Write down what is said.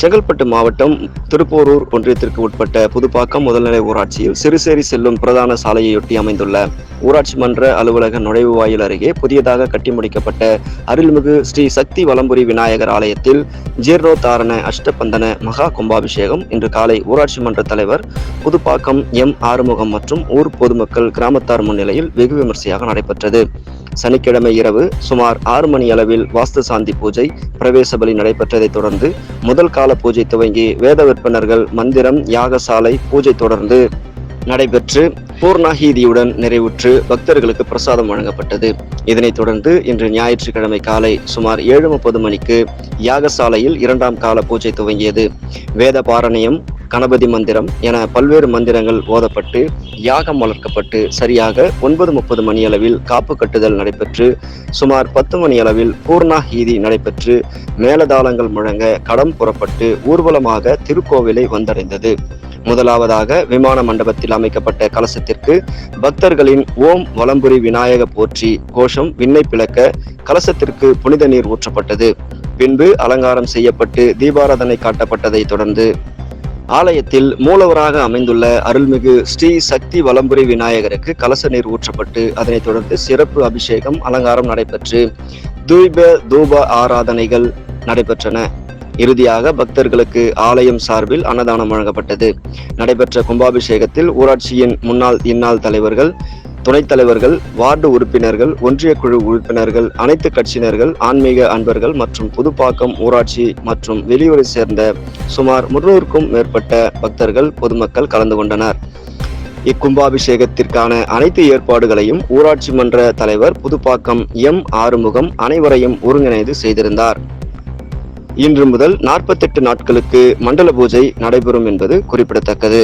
செங்கல்பட்டு மாவட்டம் திருப்போரூர் ஒன்றியத்திற்கு உட்பட்ட புதுப்பாக்கம் முதல்நிலை ஊராட்சியில் சிறுசேரி செல்லும் பிரதான சாலையொட்டி அமைந்துள்ள ஊராட்சி மன்ற அலுவலக நுழைவு வாயில் அருகே புதியதாக கட்டி முடிக்கப்பட்ட அருள்மிகு ஸ்ரீ சக்தி வலம்புரி விநாயகர் ஆலயத்தில் ஜீர்ணோத்தாரண அஷ்டபந்தன மகா கும்பாபிஷேகம் இன்று காலை ஊராட்சி மன்ற தலைவர் புதுப்பாக்கம் எம் ஆறுமுகம் மற்றும் ஊர் பொதுமக்கள் கிராமத்தார் முன்னிலையில் வெகு விமர்சையாக நடைபெற்றது. சனிக்கிழமை இரவு சுமார் ஆறு மணி அளவில் வாஸ்து சாந்தி பூஜை பிரவேச பலி நடைபெற்றதைத் தொடர்ந்து முதல் கால பூஜை துவங்கி வேத விற்பனர்கள் மந்திரம் யாகசாலை பூஜை தொடர்ந்து நடைபெற்று பூர்ணாகீதியுடன் நிறைவுற்று பக்தர்களுக்கு பிரசாதம் வழங்கப்பட்டது. இதனைத் தொடர்ந்து இன்று ஞாயிற்றுக்கிழமை காலை சுமார் ஏழு முப்பது மணிக்கு யாகசாலையில் இரண்டாம் கால பூஜை துவங்கியது. வேத பாரணியம் கணபதி மந்திரம் என பல்வேறு மந்திரங்கள் ஓதப்பட்டு யாகம் வளர்க்கப்பட்டு சரியாக ஒன்பது முப்பது மணியளவில் காப்பு கட்டுதல் நடைபெற்று சுமார் பத்து மணியளவில் பூர்ணாஹீதி நடைபெற்று மேலதாளங்கள் முழங்க கடம் புறப்பட்டு ஊர்வலமாக திருக்கோவிலை வந்தடைந்தது. முதலாவதாக விமான மண்டபத்தில் அமைக்கப்பட்ட கலசத்திற்கு பக்தர்களின் ஓம் வலம்புரி விநாயக போற்றி கோஷம் விண்ணை பிளக்க கலசத்திற்கு புனித நீர் ஊற்றப்பட்டது. பின்பு அலங்காரம் செய்யப்பட்டு தீபாராதனை காட்டப்பட்டதை தொடர்ந்து ஆலயத்தில் மூலவராக அமைந்துள்ள அருள்மிகு ஸ்ரீ சக்தி வலம்புரி விநாயகருக்கு கலச நீர் ஊற்றப்பட்டு அதனைத் தொடர்ந்து சிறப்பு அபிஷேகம் அலங்காரம் நடைபெற்று தூய்ப தூப ஆராதனைகள் நடைபெற்றன. இறுதியாக பக்தர்களுக்கு ஆலயம் சார்பில் அன்னதானம் வழங்கப்பட்டது. நடைபெற்ற கும்பாபிஷேகத்தில் ஊராட்சியின் முன்னாள் இந்நாள் தலைவர்கள் துணைத் தலைவர்கள் வார்டு உறுப்பினர்கள் ஒன்றிய குழு உறுப்பினர்கள் அனைத்து கட்சியினர்கள் ஆன்மீக அன்பர்கள் மற்றும் புதுப்பாக்கம் ஊராட்சி மற்றும் வெளியூரை சேர்ந்த சுமார் முன்னூறுக்கும் மேற்பட்ட பக்தர்கள் பொதுமக்கள் கலந்து கொண்டனர். இக்கும்பாபிஷேகத்திற்கான அனைத்து ஏற்பாடுகளையும் ஊராட்சி மன்ற தலைவர் புதுப்பாக்கம் எம். ஆறுமுகம் அனைவரையும் ஒருங்கிணைந்து செய்திருந்தார். இன்று முதல் நாற்பத்தெட்டு நாட்களுக்கு மண்டல பூஜை நடைபெறும் என்பது குறிப்பிடத்தக்கது.